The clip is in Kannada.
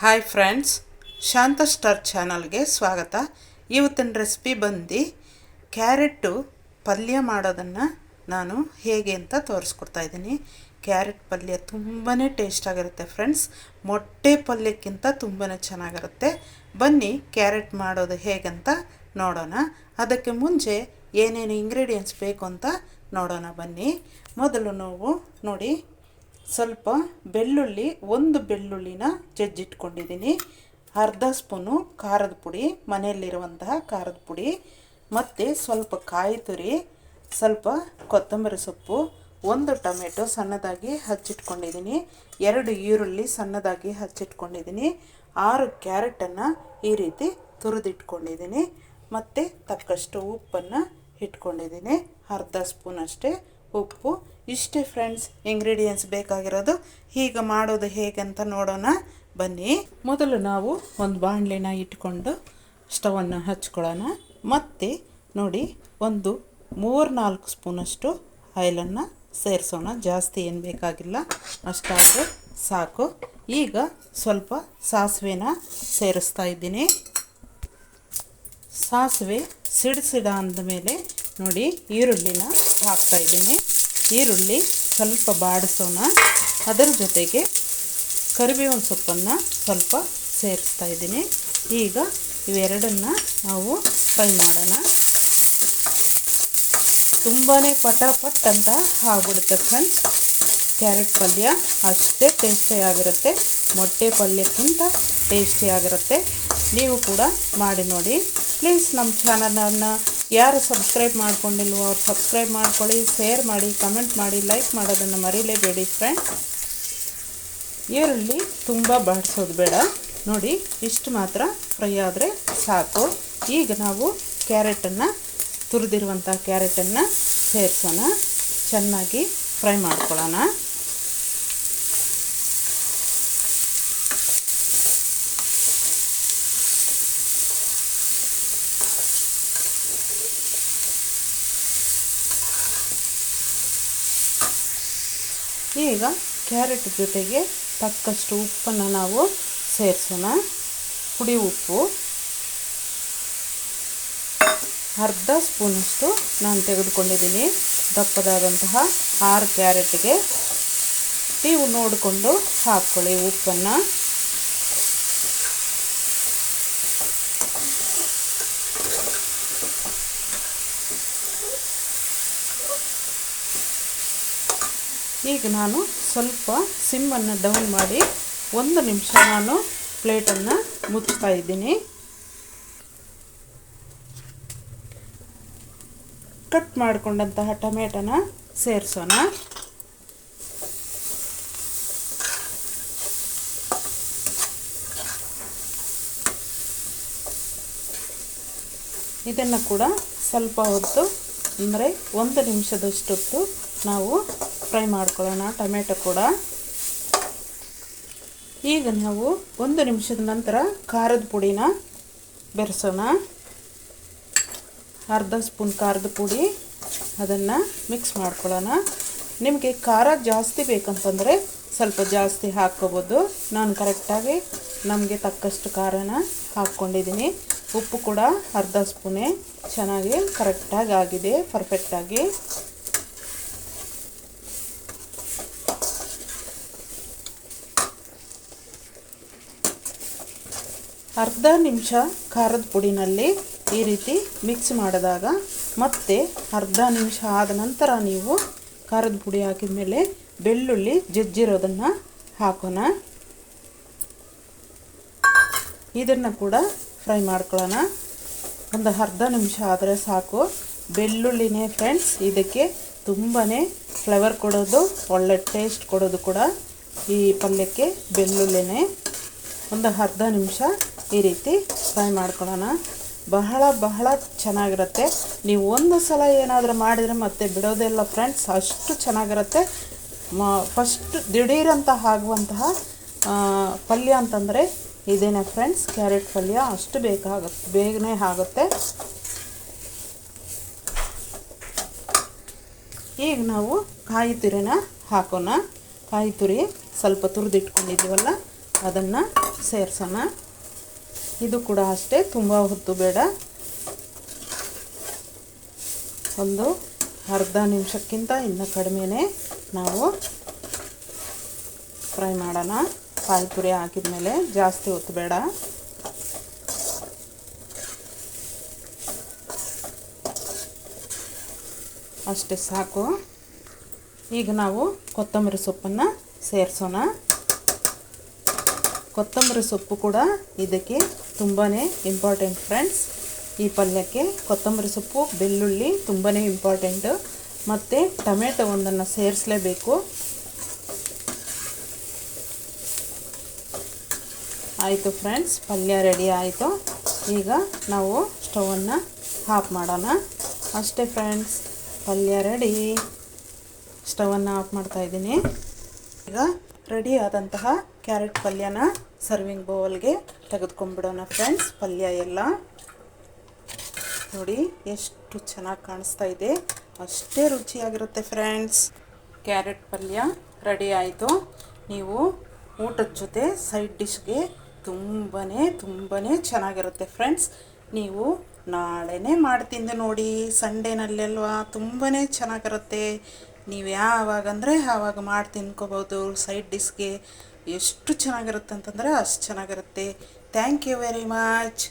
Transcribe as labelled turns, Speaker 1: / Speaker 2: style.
Speaker 1: ಹಾಯ್ ಫ್ರೆಂಡ್ಸ್ ಶಾಂತ ಸ್ಟಾರ್ ಚಾನಲ್ಗೆ ಸ್ವಾಗತ. ಇವತ್ತಿನ ರೆಸಿಪಿ ಬಂದು ಕ್ಯಾರೆಟ್ಟು ಪಲ್ಯ ಮಾಡೋದನ್ನು ನಾನು ಹೇಗೆ ಅಂತ ತೋರಿಸ್ಕೊಡ್ತಾ ಇದ್ದೀನಿ. ಕ್ಯಾರೆಟ್ ಪಲ್ಯ ತುಂಬಾ ಟೇಸ್ಟಾಗಿರುತ್ತೆ ಫ್ರೆಂಡ್ಸ್ ಮೊಟ್ಟೆ ಪಲ್ಯಕ್ಕಿಂತ ತುಂಬಾ ಚೆನ್ನಾಗಿರುತ್ತೆ. ಬನ್ನಿ ಕ್ಯಾರೆಟ್ ಮಾಡೋದು ಹೇಗಂತ ನೋಡೋಣ. ಅದಕ್ಕೆ ಮುಂಚೆ ಏನೇನು ಇಂಗ್ರೀಡಿಯೆಂಟ್ಸ್ ಬೇಕು ಅಂತ ನೋಡೋಣ ಬನ್ನಿ. ಮೊದಲು ನಾವು ನೋಡಿ ಸ್ವಲ್ಪ ಬೆಳ್ಳುಳ್ಳಿ, ಒಂದು ಬೆಳ್ಳುಳ್ಳಿನ ಜಜ್ಜಿಟ್ಕೊಂಡಿದ್ದೀನಿ. ಅರ್ಧ ಸ್ಪೂನು ಖಾರದ ಪುಡಿ, ಮನೆಯಲ್ಲಿರುವಂತಹ ಖಾರದ ಪುಡಿ, ಮತ್ತು ಸ್ವಲ್ಪ ಕಾಯಿ ತುರಿ, ಸ್ವಲ್ಪ ಕೊತ್ತಂಬರಿ ಸೊಪ್ಪು, ಒಂದು ಟೊಮೆಟೊ ಸಣ್ಣದಾಗಿ ಹಚ್ಚಿಟ್ಕೊಂಡಿದ್ದೀನಿ. ಎರಡು ಈರುಳ್ಳಿ ಸಣ್ಣದಾಗಿ ಹಚ್ಚಿಟ್ಕೊಂಡಿದ್ದೀನಿ. ಆರು ಕ್ಯಾರೆಟನ್ನು ಈ ರೀತಿ ತುರಿದಿಟ್ಕೊಂಡಿದ್ದೀನಿ. ಮತ್ತು ತಕ್ಕಷ್ಟು ಉಪ್ಪನ್ನು ಇಟ್ಕೊಂಡಿದ್ದೀನಿ. ಅರ್ಧ ಸ್ಪೂನ್ ಅಷ್ಟೇ ಉಪ್ಪು, ಇಷ್ಟೇ ಫ್ರೆಂಡ್ಸ್ ಇಂಗ್ರೀಡಿಯೆಂಟ್ಸ್ ಬೇಕಾಗಿರೋದು. ಈಗ ಮಾಡೋದು ಹೇಗೆ ಅಂತ ನೋಡೋಣ. ಬನ್ನಿ. ಮೊದಲು ನಾವು ಒಂದು ಬಾಣಲಿನ ಇಟ್ಕೊಂಡು ಸ್ಟವನ್ನು ಹಚ್ಕೊಳ್ಳೋಣ. ಮತ್ತು ನೋಡಿ, ಒಂದು ಮೂರು ನಾಲ್ಕು ಸ್ಪೂನಷ್ಟು ಆಯಿಲನ್ನು ಸೇರಿಸೋಣ. ಜಾಸ್ತಿ ಏನು ಬೇಕಾಗಿಲ್ಲ. ಅಷ್ಟಾದರೆ ಸಾಕು. ಈಗ ಸ್ವಲ್ಪ ಸಾಸಿವೆನ ಸೇರಿಸ್ತಾ ಇದ್ದೀನಿ. ಸಾಸಿವೆ ಸಿಡಿಸಿಡ ಅಂದಮೇಲೆ ನೋಡಿ ಈರುಳ್ಳಿನ ಹಾಕ್ತಾ ಇದ್ದೀನಿ. ಈರುಳ್ಳಿ ಸ್ವಲ್ಪ ಬಾಡಿಸೋಣ. ಅದರ ಜೊತೆಗೆ ಕರಿಬೇವಿನ ಸೊಪ್ಪನ್ನು ಸ್ವಲ್ಪ ಸೇರಿಸ್ತಾ ಇದ್ದೀನಿ. ಈಗ ಇವೆರಡನ್ನು ನಾವು ಫ್ರೈ ಮಾಡೋಣ. ತುಂಬಾ ಪಟಾಪಟ್ ಅಂತ ಆಗ್ಬಿಡುತ್ತೆ ಫ್ರೆಂಡ್ಸ್. ಕ್ಯಾರೆಟ್ ಪಲ್ಯ ಅಷ್ಟೇ ಟೇಸ್ಟಿಯಾಗಿರುತ್ತೆ ಮೊಟ್ಟೆ ಪಲ್ಯಕ್ಕಿಂತ ಟೇಸ್ಟಿಯಾಗಿರುತ್ತೆ ನೀವು ಕೂಡ ಮಾಡಿ ನೋಡಿ. ಪ್ಲೀಸ್ ನಮ್ಮ ಚಾನಲನ್ನು ಯಾರು ಸಬ್ಸ್ಕ್ರೈಬ್ ಮಾಡ್ಕೊಂಡಿಲ್ವೋ ಅವ್ರು ಸಬ್ಸ್ಕ್ರೈಬ್ ಮಾಡ್ಕೊಳ್ಳಿ ಶೇರ್ ಮಾಡಿ ಕಮೆಂಟ್ ಮಾಡಿ ಲೈಕ್ ಮಾಡೋದನ್ನು ಮರೀಲೇಬೇಡಿ ಫ್ರೆಂಡ್ ಈರುಳ್ಳಿ ತುಂಬ ಬಾಡಿಸೋದು ಬೇಡ. ನೋಡಿ, ಇಷ್ಟು ಮಾತ್ರ ಫ್ರೈ ಆದರೆ ಸಾಕು. ಈಗ ನಾವು ಕ್ಯಾರೆಟನ್ನು ತುರಿದಿರುವಂಥ ಕ್ಯಾರೆಟನ್ನು ಸೇರಿಸೋಣ. ಚೆನ್ನಾಗಿ ಫ್ರೈ ಮಾಡ್ಕೊಳ್ಳೋಣ. ಈಗ ಕ್ಯಾರೆಟ್ ಜೊತೆಗೆ ತಕ್ಕಷ್ಟು ಉಪ್ಪನ್ನು ನಾವು ಸೇರಿಸೋಣ. ಪುಡಿ ಉಪ್ಪು. ಅರ್ಧ ಸ್ಪೂನಷ್ಟು ನಾನು ತೆಗೆದುಕೊಂಡಿದ್ದೀನಿ. ದಪ್ಪದಾದಂತಹ ಆರು ಕ್ಯಾರೆಟ್ಗೆ. ನೀವು ನೋಡಿಕೊಂಡು ಹಾಕ್ಕೊಳ್ಳಿ ಉಪ್ಪನ್ನು. ಈಗ ನಾನು ಸ್ವಲ್ಪ ಸಿಮ್ಮನ್ನು ಡೌನ್ ಮಾಡಿ ಒಂದು ನಿಮಿಷ ನಾನು ಪ್ಲೇಟನ್ನು ಮುಚ್ತಾ ಇದ್ದೀನಿ. ಕಟ್ ಮಾಡಿಕೊಂಡಂತಹ ಟೊಮೆಟೊನ ಸೇರಿಸೋಣ. ಇದನ್ನು ಕೂಡ ಸ್ವಲ್ಪ ಹೊತ್ತು, ಅಂದರೆ ಒಂದು ನಿಮಿಷದಷ್ಟೊತ್ತು ನಾವು ಫ್ರೈ ಮಾಡ್ಕೊಳ್ಳೋಣ, ಟೊಮೆಟೊ ಕೂಡ. ಈಗ ನಾವು ಒಂದು ನಿಮಿಷದ ನಂತರ ಖಾರದ ಪುಡಿನ ಬೆರೆಸೋಣ. ಅರ್ಧ ಸ್ಪೂನ್ ಖಾರದ ಪುಡಿ ಅದನ್ನು ಮಿಕ್ಸ್ ಮಾಡ್ಕೊಳ್ಳೋಣ. ನಿಮಗೆ ಖಾರ ಜಾಸ್ತಿ ಬೇಕಂತಂದರೆ ಸ್ವಲ್ಪ ಜಾಸ್ತಿ ಹಾಕ್ಕೋಬೋದು. ನಾನು ಕರೆಕ್ಟಾಗಿ ನಮಗೆ ತಕ್ಕಷ್ಟು ಖಾರನ ಹಾಕ್ಕೊಂಡಿದ್ದೀನಿ. ಉಪ್ಪು ಕೂಡ ಅರ್ಧ ಸ್ಪೂನೇ ಚೆನ್ನಾಗಿ ಕರೆಕ್ಟಾಗಿ ಆಗಿದೆ ಪರ್ಫೆಕ್ಟಾಗಿ ಅರ್ಧ ನಿಮಿಷ ಖಾರದ ಪುಡಿನಲ್ಲಿ ಈ ರೀತಿ ಮಿಕ್ಸ್ ಮಾಡಿದಾಗ ಮತ್ತೆ ಅರ್ಧ ನಿಮಿಷ ಆದ ನಂತರ ನೀವು ಖಾರದ ಪುಡಿ ಹಾಕಿದ ಮೇಲೆ ಬೆಳ್ಳುಳ್ಳಿ ಜಜ್ಜಿರೋದನ್ನು ಹಾಕೋಣ. ಇದನ್ನು ಕೂಡ ಫ್ರೈ ಮಾಡ್ಕೊಳ್ಳೋಣ. ಒಂದು ಅರ್ಧ ನಿಮಿಷ ಆದರೆ ಸಾಕು. ಬೆಳ್ಳುಳ್ಳಿನೇ ಫ್ರೆಂಡ್ಸ್ ಇದಕ್ಕೆ ತುಂಬಾ ಫ್ಲೇವರ್ ಕೊಡೋದು, ಒಳ್ಳೆ ಟೇಸ್ಟ್ ಕೊಡೋದು ಕೂಡ ಈ ಪಲ್ಯಕ್ಕೆ ಬೆಳ್ಳುಳ್ಳಿನೇ. ಒಂದು ಅರ್ಧ ನಿಮಿಷ ಈ ರೀತಿ ಫ್ರೈ ಮಾಡ್ಕೊಳ್ಳೋಣ. ಬಹಳ ಬಹಳ ಚೆನ್ನಾಗಿರುತ್ತೆ. ನೀವು ಒಂದು ಸಲ ಏನಾದರೂ ಮಾಡಿದರೆ ಮತ್ತೆ ಬಿಡೋದಿಲ್ಲ ಫ್ರೆಂಡ್ಸ್, ಅಷ್ಟು ಚೆನ್ನಾಗಿರುತ್ತೆ. ಫಸ್ಟ್ ದಿಢೀರಂತ ಆಗುವಂತಹ ಪಲ್ಯ ಅಂತಂದರೆ ಇದೇನೆ ಫ್ರೆಂಡ್ಸ್, ಕ್ಯಾರೆಟ್ ಪಲ್ಯ. ಅಷ್ಟು ಬೇಕಾಗುತ್ತೆ ಬೇಗನೆ ಆಗುತ್ತೆ. ಈಗ ನಾವು ಕಾಯಿ ತುರಿನ ಹಾಕೋಣ. ಕಾಯಿ ತುರಿ ಸ್ವಲ್ಪ ತುರಿದಿಟ್ಕೊಂಡಿದ್ದೀವಲ್ಲ, ಅದನ್ನು ಸೇರಿಸೋಣ. ಇದು ಕೂಡ ಅಷ್ಟೇ, ತುಂಬ ಹೊತ್ತು ಬೇಡ. ಒಂದು ಅರ್ಧ ನಿಮಿಷಕ್ಕಿಂತ ಇನ್ನು ಕಡಿಮೆನೇ ನಾವು ಫ್ರೈ ಮಾಡೋಣ. ಪಾನಿಪುರಿ ಹಾಕಿದ ಮೇಲೆ ಜಾಸ್ತಿ ಹೊತ್ತು ಬೇಡ. ಅಷ್ಟೇ ಸಾಕು. ಈಗ ನಾವು ಕೊತ್ತಂಬರಿ ಸೊಪ್ಪನ್ನು ಸೇರಿಸೋಣ. ಕೊತ್ತಂಬರಿ ಸೊಪ್ಪು ಕೂಡ ಇದಕ್ಕೆ ತುಂಬಾ ಇಂಪಾರ್ಟೆಂಟ್ ಫ್ರೆಂಡ್ಸ್ ಈ ಪಲ್ಯಕ್ಕೆ ಕೊತ್ತಂಬರಿ ಸೊಪ್ಪು, ಬೆಳ್ಳುಳ್ಳಿ ತುಂಬಾ ಇಂಪಾರ್ಟೆಂಟು ಮತ್ತು ಟೊಮೆಟೊ ಒಂದನ್ನು ಸೇರಿಸಲೇಬೇಕು. ಆಯಿತು ಫ್ರೆಂಡ್ಸ್ ಪಲ್ಯ ರೆಡಿ ಆಯಿತು. ಈಗ ನಾವು ಸ್ಟವನ್ನು ಆಫ್ ಮಾಡೋಣ. ಅಷ್ಟೇ ಫ್ರೆಂಡ್ಸ್ ಪಲ್ಯ ರೆಡಿ ಸ್ಟವನ್ನು ಆಫ್ ಮಾಡ್ತಾ ಇದ್ದೀನಿ. ಈಗ ರೆಡಿ ಆದಂತಹ ಕ್ಯಾರೆಟ್ ಪಲ್ಯನ ಸರ್ವಿಂಗ್ ಬೌಲ್ಗೆ ತೆಗೆದುಕೊಂಡ್ಬಿಡೋಣ ಫ್ರೆಂಡ್ಸ್ ಪಲ್ಯ ಎಲ್ಲ. ನೋಡಿ, ಎಷ್ಟು ಚೆನ್ನಾಗಿ ಕಾಣಿಸ್ತಾ ಇದೆ. ಅಷ್ಟೇ ರುಚಿಯಾಗಿರುತ್ತೆ ಫ್ರೆಂಡ್ಸ್ ಕ್ಯಾರೆಟ್ ಪಲ್ಯ ರೆಡಿ ಆಯಿತು. ನೀವು ಊಟದ ಜೊತೆ ಸೈಡ್ ಡಿಶ್ಗೆ ತುಂಬಾ ತುಂಬಾ ಚೆನ್ನಾಗಿರುತ್ತೆ ಫ್ರೆಂಡ್ಸ್ ನೀವು ನಾಳೆನೇ ಮಾಡ್ತಿಂದು ನೋಡಿ ಸಂಡೇನಲ್ಲೆಲ್ವಾ ತುಂಬಾ ಚೆನ್ನಾಗಿರುತ್ತೆ. ನೀವು ಯಾವಾಗಂದರೆ ಆವಾಗ ಮಾಡಿ ತಿನ್ಕೋಬೋದು ಸೈಡ್ ಡಿಶ್ಗೆ ಎಷ್ಟು ಚೆನ್ನಾಗಿರುತ್ತೆ ಅಂತಂದರೆ ಅಷ್ಟು ಚೆನ್ನಾಗಿರುತ್ತೆ. Thank you very much